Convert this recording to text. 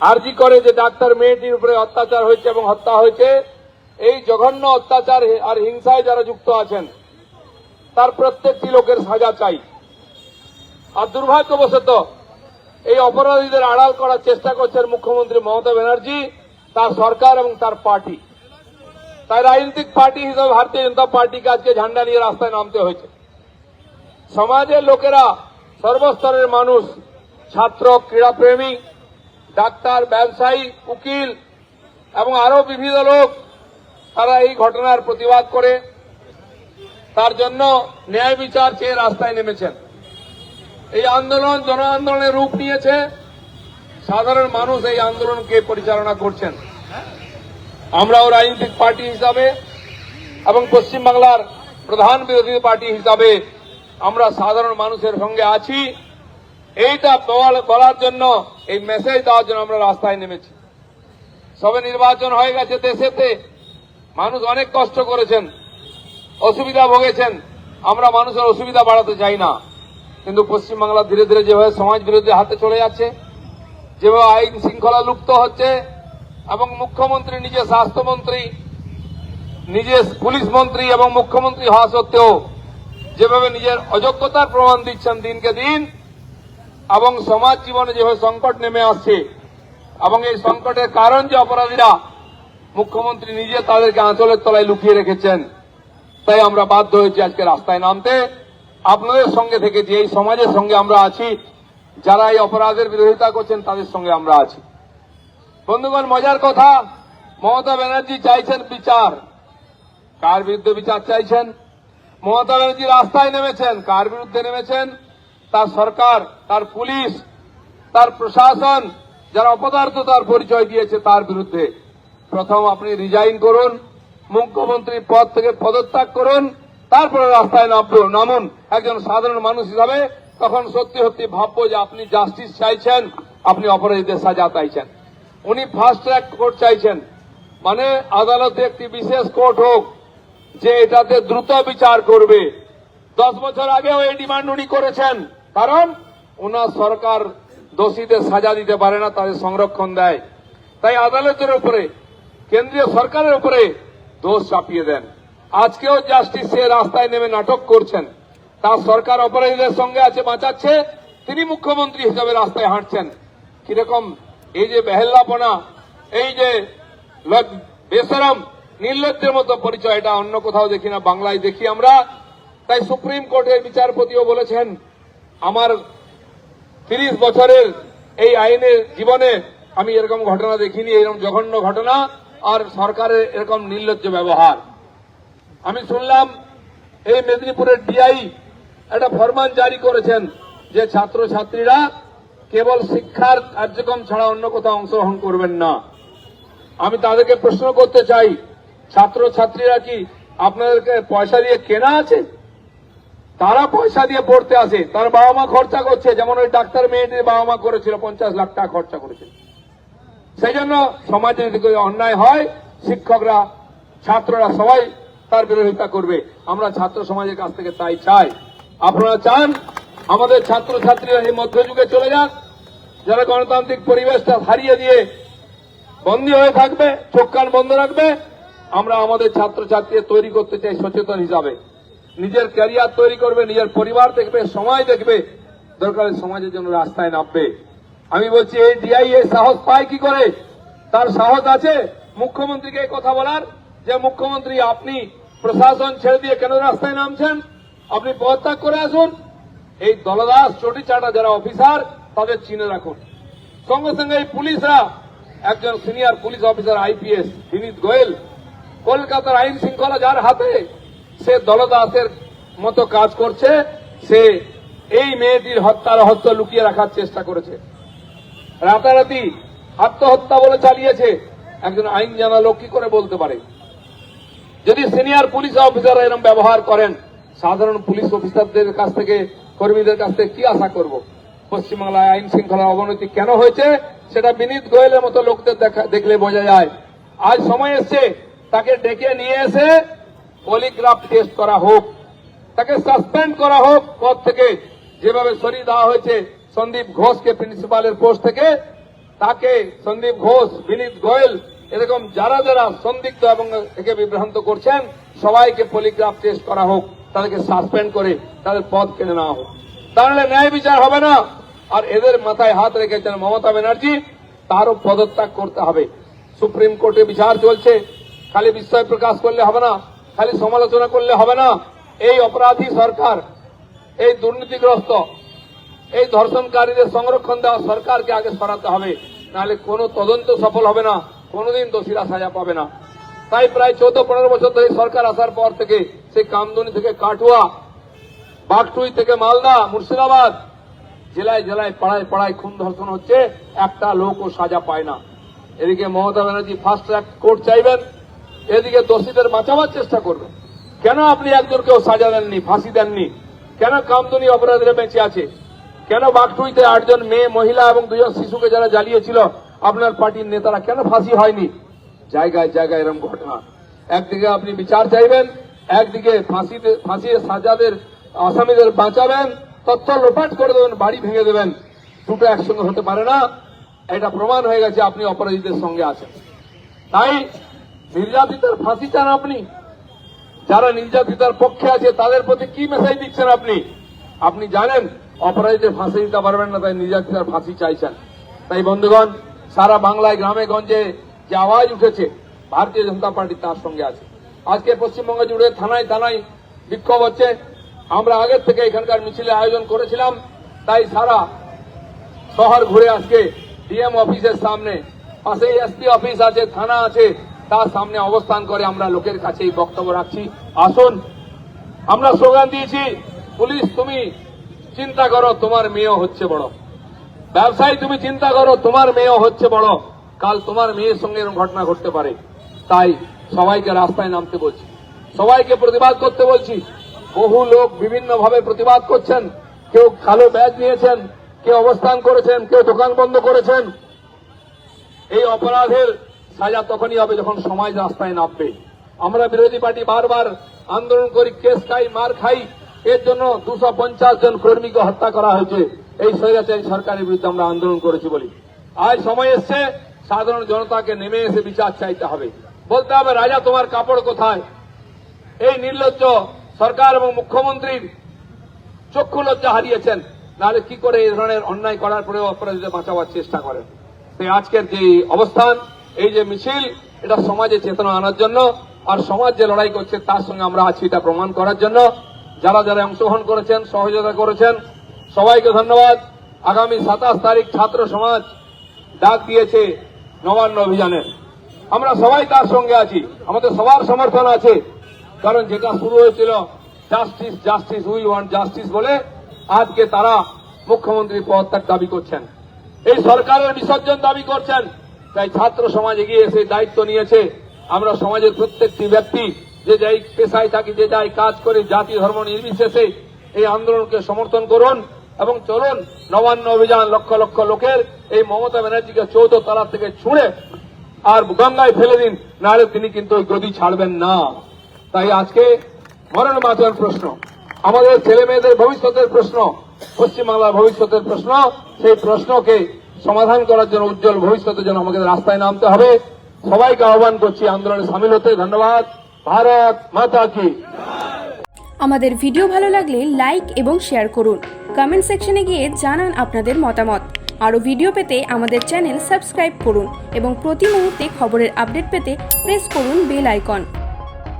আরজি করে যে ডাক্তার মেয়েটির উপরে অত্যাচার হয়েছে এবং হত্যা হয়েছে, এই জঘন্য অত্যাচার আর হিংসায় যারা যুক্ত আছেন, তার প্রত্যেকটি লোকের সাজা চাই। আর দুর্ভাগ্যবশত এই অপরাধীদের আড়াল করার চেষ্টা করছেন মুখ্যমন্ত্রী মমতা ব্যানার্জি, তার সরকার এবং তার পার্টি। তাই রাজনৈতিক পার্টি হিসেবে ভারতীয় জনতা পার্টিকে আজকে ঝান্ডা নিয়ে রাস্তায় নামতে হয়েছে। সমাজের লোকেরা সর্বস্তরের মানুষ, ছাত্র, ক্রীড়াপ্রেমী ডাক্তার, ব্যবসায়ী, উকিল এবং আরও বিভিন্ন লোক তারা এই ঘটনার প্রতিবাদ করে। তার জন্য ন্যায় বিচার চেয়ে রাস্তায় নেমেছেন। এই আন্দোলন জন আন্দোলনের রূপ নিয়েছে। সাধারণ মানুষ এই আন্দোলনকে পরিচালনা করছেন। আমরাও রাজনৈতিক পার্টি হিসাবে এবং পশ্চিমবাংলার প্রধান বিরোধী পার্টি হিসাবে আমরা সাধারণ মানুষের সঙ্গে আছি। এইটা বল- বলার জন্য, এই মেসেজ দেওয়ার জন্য আমরা রাস্তায় নেমেছি। সবে নির্বাচন হয়ে গেছে দেশেতে। মানুষ অনেক কষ্ট করেছেন, অসুবিধা ভোগেছেন। আমরা মানুষের অসুবিধা বাড়াতে চাই না। কিন্তু পশ্চিমবাংলা ধীরে ধীরে যেভাবে সমাজ বিরোধী হাতে চলে যাচ্ছে, যেভাবে আইন শৃঙ্খলা লুপ্ত হচ্ছে, এবং মুখ্যমন্ত্রী, নিজে স্বাস্থ্যমন্ত্রী, নিজে পুলিশ মন্ত্রী এবং মুখ্যমন্ত্রী হওয়া সত্ত্বেও যেভাবে নিজের অযোগ্যতার প্রমাণ দিচ্ছেন দিনকে দিন এবং সমাজ জীবনে যেভাবে সংকট নেমে আসছে, এবং এই সংকটের কারণ যে অপরাধীরা মুখ্যমন্ত্রী নিজে তাদেরকে আঁচলের তলায় লুকিয়ে রেখেছেন, তাই আমরা বাধ্য হয়েছি আজকে রাস্তায় নামতে। আপনাদের সঙ্গে থেকে যে এই সমাজের সঙ্গে আমরা আছি, যারা এই অপরাধের বিরোধিতা করছেন, তাদের সঙ্গে আমরা আছি। বন্ধুগণ, মজার কথা, মমতা ব্যানার্জি চাইছেন বিচার। কার বিরুদ্ধে বিচার চাইছেন? মমতা ব্যানার্জি রাস্তায় নেমেছেন, কার বিরুদ্ধে নেমেছেন? তার সরকার, তার পুলিশ, তার প্রশাসন, যারা অপদার্থতার পরিচয় দিয়েছে তার বিরুদ্ধে। প্রথম আপনি রিজাইন করুন মুখ্যমন্ত্রীর পদ থেকে পদত্যাগ করুন, তারপরে রাস্তায় নামবো, নামুন। একজন সাধারণ মানুষ হিসাবে তখন সত্যি সত্যি ভাববো যে আপনি জাস্টিস চাইছেন, আপনি অপরাধীদের সাজা চাইছেন। উনি ফাস্ট ট্র্যাক কোর্ট চাইছেন। মানে আদালতে একটি বিশেষ কোর্ট হোক, যে এটাতে দ্রুত বিচার করবে। দশ বছর আগেও এই ডিমান্ড উনি করেছেন। কারণ ওনার সরকার দোষীদের সাজা দিতে পারে না, তাদের সংরক্ষণ দেয়। তাই আদালতের উপরে, কেন্দ্রীয় সরকারের উপরে দোষ চাপিয়ে দেন। আজকেও জাস্টিস সে রাস্তায় নেমে নাটক করছেন। তার সরকার অপরাধীদের সঙ্গে আছে, বাঁচাচ্ছে, তিনি মুখ্যমন্ত্রী হিসাবে রাস্তায় হাঁটছেন। কীরকম এই যে বেহেল্লাপনা, এই যে বেসরম, নির্লজ্জের মতো পরিচয়, এটা অন্য কোথাও দেখি না, বাংলায় দেখি আমরা। তাই সুপ্রিম কোর্টের বিচারপতিও বলেছেন আমার তিরিশ বছরের এই আইনের জীবনে আমি এরকম ঘটনা দেখিনি, এরকম জঘন্য ঘটনা, আর সরকারের এরকম নির্লজ্জ ব্যবহার। আমি শুনলাম এই মেদিনীপুরের ডিআই একটা ফরমান জারি করেছেন যে ছাত্রছাত্রীরা কেবল শিক্ষার কার্যক্রম ছাড়া অন্য কোথাও অংশগ্রহণ করবেন না। আমি তাদেরকে প্রশ্ন করতে চাই, ছাত্রছাত্রীরা কি আপনাদেরকে পয়সা দিয়ে কেনা আছে? তারা পয়সা দিয়ে পড়তে আসে। তার বাবা মা খরচা করছে। যেমন ওই ডাক্তার মেয়েটির বাবা মা করেছিল, পঞ্চাশ লাখ টাকা খরচা করেছিল। সেই জন্য সমাজে যদি অন্যায় হয়, শিক্ষকরা, ছাত্ররা সবাই তার বিরোধিতা করবে। আমরা ছাত্র সমাজের কাছ থেকে তাই চাই। আপনারা চান, আমাদের ছাত্রছাত্রীরা এই মধ্যযুগে চলে যান যারা গণতান্ত্রিক পরিবেশটা হারিয়ে দিয়ে বন্দী হয়ে থাকবে, চোখ কান বন্ধ রাখবে, আমরা আমাদের ছাত্রছাত্রীদের তৈরি করতে চাই সচেতন হিসাবে। নিজের ক্যারিয়ার তৈরি করবে, নিজের পরিবার দেখবে, সময় দেখবে। দরকার সমাজের জন্য রাস্তায় নামবে। আমি বলছি, এই ডিআই এই সাহস পায় কি করে? তার সাহস আছে? মুখ্যমন্ত্রীকে কথা বলার? যে মুখ্যমন্ত্রী, আপনি প্রশাসন ছেড়ে দিয়ে কেন রাস্তায় নামছেন? আপনি পদত্যাগ করে আসুন। এই দলদাস চটিচাটা যারা অফিসার, তাদের চিনে রাখুন। সঙ্গে সঙ্গে এই পুলিশরা, একজন senior police officer IPS Vineet Goyal, কলকাতার আইন শৃঙ্খলা যার হাতে সে দলদাসের মতো কাজ করছে, সে এই মেয়েটির হত্যা রহস্য লুকিয়ে রাখার চেষ্টা করেছে। রাতারাতি আত্মহত্যা বলে চালিয়েছে, একজন আইন জানা লোক কি করে বলতে পারে? যদি সিনিয়র পুলিশ অফিসার এরকম ব্যবহার করেন, সাধারণ পুলিশ অফিসারদের কাছ থেকে, কর্মীদের কাছ থেকে কি আশা করব? পশ্চিমবাংলায় আইন শৃঙ্খলার অবনতি কেন হয়েছে, সেটা বিনীত গোয়েলের মতো লোকদের দেখলে বোঝা যায়। আজ সময় এসছে, তাকে ডেকে নিয়ে এসে পলিগ্রাফ টেস্ট করা হোক, তাকে সাসপেন্ড করা হোক, পদ থেকে যেভাবে সরিয়ে দেওয়া হয়েছে, সন্দীপ ঘোষকে প্রিন্সিপালের পোস্ট থেকে, তাকে সন্দীপ ঘোষ, বিনীত গোয়েল, এরকম যারা যারা সন্দিগ্ধ এবং একে বিভ্রান্ত করছেন, সবাইকে পলিগ্রাফ টেস্ট করা হোক, তাদেরকে সাসপেন্ড করে তাদের পদ কেড়ে নেওয়া হোক। তাহলে ন্যায় বিচার হবে না, আর এদের মাথায় হাত রেখেছেন মমতা ব্যানার্জি তারও পদত্যাগ করতে হবে। সুপ্রিম কোর্টে বিচার চলছে, খালি বিস্ময় প্রকাশ করলে হবে না। খালি সমালোচনা করলে হবে না। এই অপরাধী সরকার, এই দুর্নীতিগ্রস্ত, এই ধর্ষণকারীদের সংরক্ষণ দেওয়া সরকারকে আগে সরাতে হবে। নাহলে কোনো তদন্ত সফল হবে না, কোনোদিন দোষীরা সাজা পাবে না। তাই প্রায় চৌদ্দ পনেরো বছর ধরে সরকার আসার পর থেকে সেই কামদুনি থেকে কাটুয়া বাগটুই থেকে মালদা, মুর্শিদাবাদ, জেলায় জেলায়, পাড়ায় পাড়ায় খুন ধর্ষণ হচ্ছে, একটা লোকও সাজা পায় না। এদিকে Mamata Banerjee fast track court চাইবেন। এদিকে দোষীদের বাঁচাবার চেষ্টা করবেন। কেন আপনি একজনকেও সাজা দেননি, ফাঁসি দেননি? কেন কামদুনি অপরাধীরা বেঁচে আছে? কেন বাগটুইতে আটজন মেয়ে, মহিলা এবং দুজন শিশুকে যারা জ্বালিয়েছিল, আপনার পার্টির নেতারা কেন ফাঁসি হয়নি? জায়গায় জায়গায় এরকম ঘটনা। একদিকে আপনি বিচার চাইবেন, একদিকে ফাঁসিতে ফাঁসিয়ে সাজাদের আসামিদের বাঁচাবেন তথ্য লোপাট করে দেবেন, বাড়ি ভেঙে দেবেন। দুটো একসঙ্গে হতে পারে না। এটা প্রমাণ হয়ে গেছে আপনি অপরাধীদের সঙ্গে আছেন। তাই নির্যাতিতার ফাঁসি চান আপনি? যারা নির্যাতিতার পক্ষে আছে, তাদের প্রতি কি মেসেজ দিচ্ছেন আপনি? আপনি জানেন, অপরাধীদের ফাঁসি দিতে পারবেন না, তাই নির্যাতিতার ফাঁসি চাইছেন। তাই বন্ধুগণ, সারা বাংলায়, গ্রামে, গঞ্জে যে আওয়াজ উঠেছে, ভারতীয় জনতা পার্টি তার সঙ্গে আছে। আজকে পশ্চিমবঙ্গ জুড়ে থানায় থানায় বিক্ষোভ হচ্ছে। আমরা আগের থেকে এখানকার মিছিলে আয়োজন করেছিলাম, তাই সারা শহর ঘুরে আজকে ডিএম অফিসের সামনে, পাশেই এসপি অফিস আছে, থানা আছে তার সামনে অবস্থান করে আমরা লোকের কাছে এই বক্তব্য রাখছি। আসুন, আমরা স্লোগান দিয়েছি, পুলিশ, তুমি চিন্তা করো, তোমার মেয়েও হচ্ছে বড়। ব্যবসায়ী, তুমি চিন্তা করো, তোমার মেয়েও হচ্ছে বড়। কাল তোমার মেয়ের সঙ্গে এরকম ঘটনা ঘটতে পারে। তাই সবাইকে রাস্তায় নামতে বলছি। সবাইকে প্রতিবাদ করতে বলছি। বহু লোক বিভিন্ন ভাবে প্রতিবাদ করছেন। কেউ কালো ব্যাগ নিয়েছেন, কেউ অবস্থান করেছেন, কেউ দোকান বন্ধ করেছেন। এই অপরাধের সাজা তখনই হবে যখন সমাজ রাস্তায় নামবে। আমরা বিরোধী পার্টি বারবার আন্দোলন করি, কেস খাই, মার খাই। এর জন্য দুশো পঞ্চাশ জন কর্মীকে হত্যা করা হয়েছে। এই স্বৈরাচারী সরকারের বিরুদ্ধে আমরা আন্দোলন করেছি বলি। আজ সময় এসছে, সাধারণ জনতাকে নেমে এসে বিচার চাইতে হবে। বলতে হবে, রাজা, তোমার কাপড় কোথায়? এই নির্লজ্জ সরকার এবং মুখ্যমন্ত্রীর চক্ষু লজ্জা হারিয়েছেন। নাহলে কি করে এই ধরনের অন্যায় করার পরেও অপরাধীদের বাঁচাবার চেষ্টা করেন? তাই আজকের যে অবস্থান এই যে মিছিল, এটা সমাজে চেতনা আনার জন্য আর সমাজ যে লড়াই করছে তার সঙ্গে আমরা আছি এটা প্রমাণ করার জন্য। যারা যারা অংশগ্রহণ করেছেন, সহযোগিতা করেছেন, সবাইকে ধন্যবাদ। আগামী সাতাশ তারিখ ছাত্র সমাজ ডাক দিয়েছে নবান্ন অভিযানের আমরা সবাই তার সঙ্গে আছি, আমাদের সবার সমর্থন আছে। কারণ যেটা শুরু হয়েছিল justice justice we want justice বলে আজকে তারা মুখ্যমন্ত্রী পদত্যাগ দাবি করছেন। এই সরকারের বিসর্জন দাবি করছেন। তাই ছাত্র সমাজ এগিয়ে এসে দায়িত্ব নিয়েছে। আমরা সমাজের প্রত্যেকটি ব্যক্তি, যে যাই পেশায় থাকি, যে যাই কাজ করে, জাতি, ধর্ম নির্বিশেষে এই আন্দোলনকে সমর্থন করুন এবং চলুন, নবান্ন অভিযান লক্ষ লক্ষ লোকের এই মমতা ব্যানার্জিকে চৌদ্দ তলা থেকে ছুঁড়ে আর গঙ্গায় ফেলে দিন, নাহলে তিনি কিন্তু ওই গদি ছাড়বেন না। তাই আজকে মরণ বাঁচার প্রশ্ন, আমাদের ছেলে মেয়েদের ভবিষ্যতের প্রশ্ন, পশ্চিমবাংলার ভবিষ্যতের প্রশ্ন, সেই প্রশ্নকে সমাধান করার জন্য, উজ্জ্বল ভবিষ্যতের জন্য আমাদের রাস্তায় নামতে হবে। সবাইকে আহ্বান করছি, আন্দোলনে সামিল হতে। ধন্যবাদ। ভারত মাতা কি। আমাদের ভিডিও ভালো লাগলে লাইক এবং শেয়ার করুন। কমেন্ট সেকশনে গিয়ে জানান আপনাদের মতামত। আরও ভিডিও পেতে আমাদের চ্যানেল সাবস্ক্রাইব করুন এবং প্রতি মুহূর্তে খবরের আপডেট পেতে প্রেস করুন বেল আইকন।